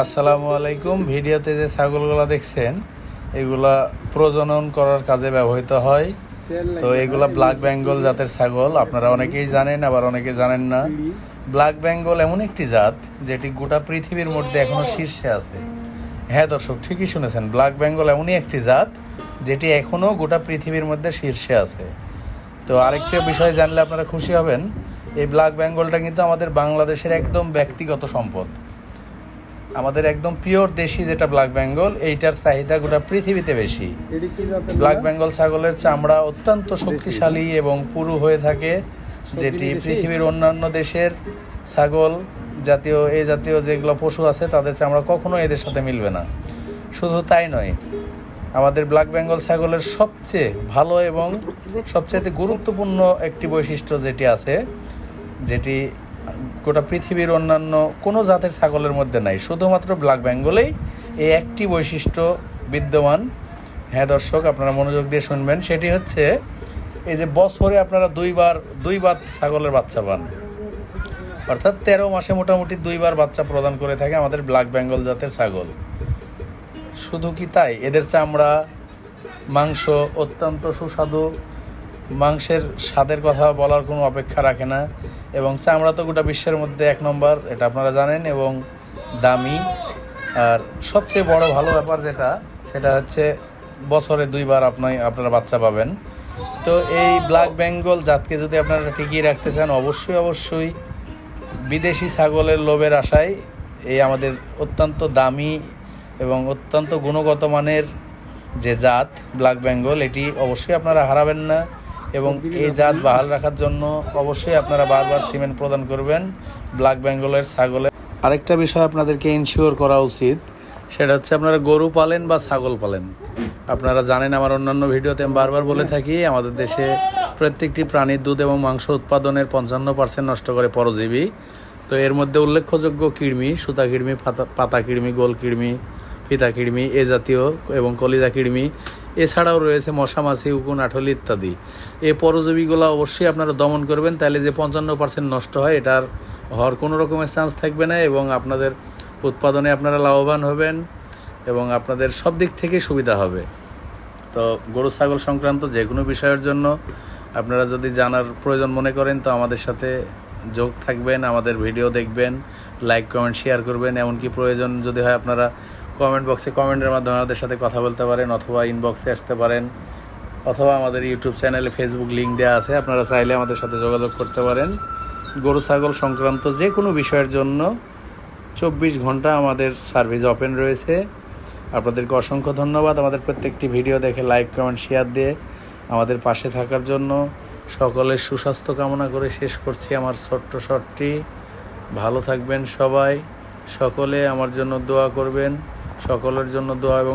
আসসালামু আলাইকুম। ভিডিওতে যে ছাগলগুলো দেখছেন, এগুলা প্রজনন করার কাজে ব্যবহৃত হয়। তো এগুলা ব্ল্যাক বেঙ্গল জাতের ছাগল, আপনারা অনেকেই জানেন, আবার অনেকে জানেন না। ব্ল্যাক বেঙ্গল এমন একটি জাত, যেটি গোটা পৃথিবীর মধ্যে এখনও শীর্ষে আছে। হ্যাঁ দর্শক, ঠিকই শুনেছেন ব্ল্যাক বেঙ্গল এমনই একটি জাত, যেটি এখনও গোটা পৃথিবীর মধ্যে শীর্ষে আছে। তো আরেকটা বিষয় জানলে আপনারা খুশি হবেন, এই ব্ল্যাক বেঙ্গলটা কিন্তু আমাদের বাংলাদেশের একদম ব্যক্তিগত সম্পদ। আমাদের একদম পিওর দেশি যেটা ব্ল্যাক বেঙ্গল এইটার চাহিদা গোটা পৃথিবীতে বেশি। ব্ল্যাক বেঙ্গল ছাগলের চামড়া অত্যন্ত শক্তিশালী এবং পুরু হয়ে থাকে যেটি পৃথিবীর অন্যান্য দেশের ছাগল জাতীয় এই জাতীয় যেগুলো পশু আছে তাদের চামড়া কখনো এদের সাথে মিলবে না। শুধু তাই নয় আমাদের ব্ল্যাক বেঙ্গল ছাগলের সবচেয়ে ভালো এবং সবচেয়ে গুরুত্বপূর্ণ একটি বৈশিষ্ট্য যেটি আছে যেটি গোটা পৃথিবীর অন্যান্য কোনো জাতের ছাগলের মধ্যে নাই। শুধুমাত্র ব্ল্যাক বেঙ্গলেই এই একটি বৈশিষ্ট্য বিদ্যমান। হ্যাঁ দর্শক, আপনারা মনোযোগ দিয়ে শুনবেন। সেটি হচ্ছে এই যে বছরে আপনারা দুইবার দুইবার ছাগলের বাচ্চা পান। অর্থাৎ তেরো মাসে মোটামুটি দুইবার বাচ্চা প্রদান করে থাকে আমাদের ব্ল্যাক বেঙ্গল জাতের ছাগল। শুধু কি তাই? এদের চামড়া, মাংস অত্যন্ত সুস্বাদু মাংসের স্বাদের কথা বলার কোনো অপেক্ষা রাখে না। এবং চামড়া তো গোটা বিশ্বের মধ্যে এক নম্বর, এটা আপনারা জানেন, এবং দামি। আর সবচেয়ে বড় ভালো ব্যাপার যেটা, সেটা হচ্ছে বছরে দুইবার আপনি আপনারা বাচ্চা পাবেন। তো এই ব্ল্যাক বেঙ্গল জাতকে যদি আপনারা টিকিয়ে রাখতে চান, অবশ্যই অবশ্যই বিদেশি ছাগলের লোভের আশায় এই আমাদের অত্যন্ত দামি এবং অত্যন্ত গুণগত মানের যে জাত ব্ল্যাক বেঙ্গল, এটি অবশ্যই আপনারা হারাবেন না। এবং এই জাত বাহাল রাখার জন্য অবশ্যই আপনারা বারবার সিমেন্ট প্রদান করবেন, ব্ল্যাক বেঙ্গলের ছাগলের আরেকটা বিষয় আপনাদেরকে ইনশিওর করা উচিত, সেটা হচ্ছে আপনারা গরু পালেন বা ছাগল পালেন। আপনারা জানেন আমার অন্যান্য ভিডিওতে আমি বারবার বলে থাকি, আমাদের দেশে প্রত্যেকটি প্রাণীর দুধ এবং মাংস উৎপাদনের পঞ্চান্ন পার্সেন্ট নষ্ট করে পরজীবী। তো এর মধ্যে উল্লেখযোগ্য কৃমি, সুতা কৃমি পাতা কৃমি, গোল কৃমি, ফিতা কৃমি, এ জাতীয় এবং কলিজা কৃমি এছাড়াও রয়েছে মশা মাছি উকুন আঠলি ইত্যাদি। এই পরজীবীগুলো অবশ্যই আপনারা দমন করবেন, তাহলে যে পঞ্চান্ন পার্সেন্ট নষ্ট হয়, এটার হওয়ার কোনো রকমের চান্স থাকবে না এবং আপনাদের উৎপাদনে আপনারা লাভবান হবেন এবং আপনাদের সব দিক থেকে সুবিধা হবে। তো গরু, ছাগল সংক্রান্ত যে কোনো বিষয়ের জন্য আপনারা যদি জানার প্রয়োজন মনে করেন, তো আমাদের সাথে যোগ থাকবেন, আমাদের ভিডিও দেখবেন লাইক কমেন্ট শেয়ার করবেন। এমনকি প্রয়োজন যদি হয়, আপনারা কমেন্ট বক্সে কমেন্টের মাধ্যমে আমাদের সাথে কথা বলতে পারেন অথবা ইনবক্সে আসতে পারেন, অথবা আমাদের ইউটিউব চ্যানেলে ফেসবুক লিঙ্ক দেওয়া আছে, আপনারা চাইলে আমাদের সাথে যোগাযোগ করতে পারেন। গরু, ছাগল সংক্রান্ত যে কোনো বিষয়ের জন্য চব্বিশ ঘণ্টা আমাদের সার্ভিস ওপেন রয়েছে। আপনাদেরকে অসংখ্য ধন্যবাদ আমাদের প্রত্যেকটি ভিডিও দেখে লাইক কমেন্ট শেয়ার দিয়ে আমাদের পাশে থাকার জন্য। সকলের সুস্বাস্থ্য কামনা করে শেষ করছি আমার ছোট্ট শটটি। ভালো থাকবেন সবাই। সকলে আমার জন্য দোয়া করবেন। সকলের জন্য দোয়া এবং